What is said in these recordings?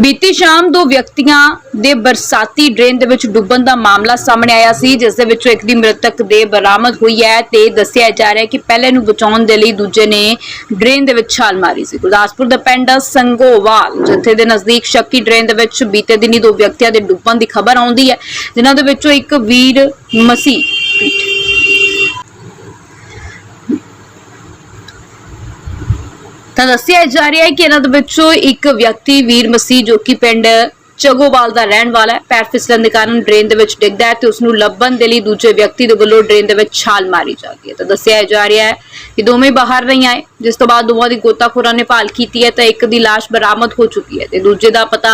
ਬੀਤੀ ਸ਼ਾਮ ਦੋ ਵਿਅਕਤੀਆਂ ਦੇ ਬਰਸਾਤੀ ਡਰੇਨ ਦੇ ਵਿੱਚ ਡੁੱਬਣ ਦਾ ਮਾਮਲਾ ਸਾਹਮਣੇ ਆਇਆ ਸੀ, ਜਿਸ ਦੇ ਵਿੱਚੋਂ ਇੱਕ ਦੀ ਮ੍ਰਿਤਕ ਦੇ ਬਰਾਮਦ ਹੋਈ ਹੈ ਤੇ ਦੱਸਿਆ ਜਾ ਰਿਹਾ ਹੈ ਕਿ ਪਹਿਲੇ ਨੂੰ ਬਚਾਉਣ ਦੇ ਲਈ ਦੂਜੇ ਨੇ ਡਰੇਨ ਦੇ ਵਿੱਚ ਛਾਲ ਮਾਰੀ ਸੀ। ਗੁਰਦਾਸਪੁਰ ਦਾ ਪਿੰਡ ਸੰਗੋਵਾਲ, ਜਿੱਥੇ ਦੇ ਨਜ਼ਦੀਕ ਸ਼ੱਕੀ ਡਰੇਨ ਦੇ ਵਿੱਚ ਬੀਤੇ ਦਿਨੀ ਦੋ ਵਿਅਕਤੀਆਂ ਦੇ ਡੁੱਬਣ ਦੀ ਖਬਰ ਆਉਂਦੀ ਹੈ, ਜਿਨ੍ਹਾਂ ਦੇ ਵਿੱਚੋਂ ਇੱਕ ਵੀਰ ਮਸੀਹ ਤਾਂ ਦੱਸਿਆ ਜਾ ਰਿਹਾ ਹੈ ਕਿ ਇਹਨਾਂ ਦੇ ਵਿੱਚੋਂ ਇੱਕ ਵਿਅਕਤੀ ਵੀਰ ਮਸੀਹ ਜੋ ਕਿ ਪਿੰਡ ਚਗੋਵਾਲ ਦਾ ਰਹਿਣ ਵਾਲਾ ਹੈ, ਪੈਰ ਫਿਸਲਣ ਦੇ ਕਾਰਨ ਡਰੇਨ ਦੇ ਵਿੱਚ ਡਿੱਗਦਾ ਹੈ ਤੇ ਉਸ ਨੂੰ ਲੱਭਣ ਦੇ ਲਈ ਦੂਜੇ ਵਿਅਕਤੀ ਦੇ ਵੱਲੋਂ ਡਰੇਨ ਦੇ ਵਿੱਚ ਛਾਲ ਮਾਰੀ ਜਾਂਦੀ ਹੈ। ਤਾਂ ਦੱਸਿਆ ਜਾ ਰਿਹਾ ਹੈ ਕਿ ਦੋਵੇਂ ਬਾਹਰ ਨਹੀਂ ਆਏ ਜਿਸ ਤੋਂ ਬਾਅਦ ਦੋਵਾਂ ਦੀ ਗੋਤਾਖੋਰਾਂ ਨੇ ਭਾਲ ਕੀਤੀ ਹੈ, ਤਾਂ ਇੱਕ ਦੀ ਲਾਸ਼ ਬਰਾਮਦ ਹੋ ਚੁੱਕੀ ਹੈ ਤੇ ਦੂਜੇ ਦਾ ਪਤਾ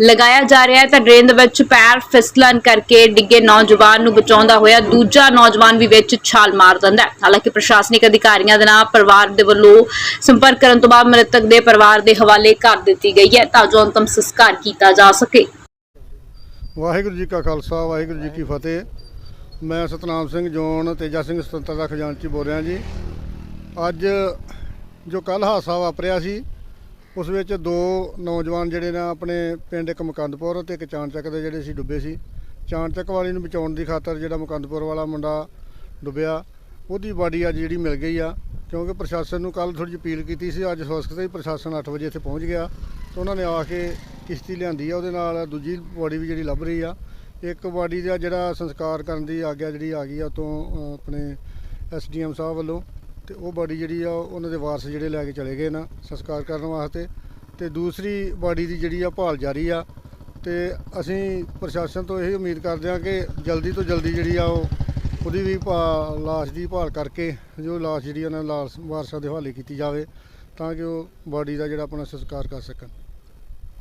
ਲਗਾਇਆ ਜਾ ਰਿਹਾ ਹੈ, ਤਾਂ ਡਰੇਨ ਦੇ ਵਿੱਚ ਪੈਰ ਫਿਸਲਣ ਕਰਕੇ ਡਿੱਗੇ ਨੌਜਵਾਨ ਨੂੰ ਬਚਾਉਂਦਾ ਹੋਇਆ ਦੂਜਾ ਨੌਜਵਾਨ ਵੀ ਵਿੱਚ ਛਾਲ ਮਾਰ ਦਿੰਦਾ ਹੈ। ਹਾਲਾਂਕਿ ਪ੍ਰਸ਼ਾਸਨਿਕ ਅਧਿਕਾਰੀਆਂ ਦੇ ਨਾਲ ਪਰਿਵਾਰ ਦੇ ਵੱਲੋਂ ਸੰਪਰਕ ਕਰਨ ਤੋਂ ਬਾਅਦ ਮ੍ਰਿਤਕ ਦੇ ਪਰਿਵਾਰ ਦੇ ਹਵਾਲੇ ਕਰ ਦਿੱਤੀ ਗਈ ਹੈ, ਤਾਂ ਜੋ ਅੰਤਮ ਸੰਸਕਾਰ ਕੀਤਾ ਜਾ ਸਕੇ। ਵਾਹਿਗੁਰੂ ਜੀ ਕਾ ਖਾਲਸਾ, ਵਾਹਿਗੁਰੂ ਜੀ ਕੀ ਫਤਿਹ। ਮੈਂ ਸਤਨਾਮ ਸਿੰਘ ਜੋਨ, ਤੇਜਾ ਸਿੰਘ ਸੁਤੰਤਰਤਾ ਖਜ਼ਾਨਚੀ ਬੋਲ ਰਿਹਾ ਜੀ। ਅੱਜ ਜੋ ਕੱਲ ਹਾਦਸਾ ਵਾਪਰਿਆ ਸੀ ਉਸ ਵਿੱਚ ਦੋ ਨੌਜਵਾਨ ਜਿਹੜੇ ਨੇ ਆਪਣੇ ਪਿੰਡ ਇੱਕ ਮੁਕੰਦਪੁਰ ਤੇ ਇੱਕ ਚਾਣਚੱਕ ਦੇ ਜਿਹੜੇ ਸੀ ਡੁੱਬੇ ਸੀ। ਚਾਣਚੱਕ ਵਾਲੀ ਨੂੰ ਬਚਾਉਣ ਦੀ ਖਾਤਰ ਜਿਹੜਾ ਮੁਕੰਦਪੁਰ ਵਾਲਾ ਮੁੰਡਾ ਡੁੱਬਿਆ ਉਹਦੀ ਬਾਡੀ ਅੱਜ ਜਿਹੜੀ ਮਿਲ ਗਈ ਆ ਕਿਉਂਕਿ ਪ੍ਰਸ਼ਾਸਨ ਨੂੰ ਕੱਲ ਥੋੜੀ ਜਿਹੀ ਅਪੀਲ ਕੀਤੀ ਸੀ ਅੱਜ ਸਵਸਥ ਹੀ ਪ੍ਰਸ਼ਾਸਨ 8 ਵਜੇ ਇੱਥੇ ਪਹੁੰਚ ਗਿਆ ਤੇ ਉਹਨਾਂ ਨੇ ਆ ਕੇ ਕਿਸ਼ਤੀ ਲਿਆਂਦੀ ਆ ਉਹਦੇ ਨਾਲ ਦੂਜੀ ਬਾਡੀ ਵੀ ਜਿਹੜੀ ਲੱਭ ਰਹੀ ਆ। ਇੱਕ ਬਾਡੀ ਦਾ ਜਿਹੜਾ ਸੰਸਕਾਰ ਕਰਨ ਦੀ ਆਗਿਆ ਜਿਹੜੀ ਆ ਗਈ ਆ ਤੋਂ ਅਹ, ਆਪਣੇ ਐਸਡੀਐਮ ਸਾਹਿਬ ਵੱਲੋਂ। ਤੇ ਉਹ ਬਾਡੀ ਜਿਹੜੀ ਆ, ਉਹਨਾਂ ਦੇ ਵਾਰਸ ਜਿਹੜੇ ਲੈ ਕੇ ਚਲੇ ਗਏ ਨਾ ਸੰਸਕਾਰ ਕਰਨ ਵਾਸਤੇ। ਤੇ ਦੂਸਰੀ ਬਾਡੀ ਦੀ ਜਿਹੜੀ ਆ, ਭਾਲ ਜਾਰੀ ਆ। ਤੇ ਅਸੀਂ ਪ੍ਰਸ਼ਾਸਨ ਤੋਂ ਇਹ ਉਮੀਦ ਕਰਦੇ ਹਾਂ ਕਿ ਜਲਦੀ ਤੋਂ ਜਲਦੀ ਜਿਹੜੀ ਆ, ਉਹ ਉਹਦੀ ਵੀ ਭਾ- ਲਾਸ਼ ਦੀ ਭਾਲ ਕਰਕੇ, ਜੋ ਲਾਸ਼ ਜਿਹੜੀ ਉਹਨਾਂ ਲਾਸ਼, ਵਾਰਸਾਂ ਦੇ ਹਵਾਲੇ ਕੀਤੀ ਜਾਵੇ, ਤਾਂ ਕਿ ਉਹ ਬਾਡੀ ਦਾ ਜਿਹੜਾ ਆਪਣਾ ਸੰਸਕਾਰ ਕਰ ਸਕਣ।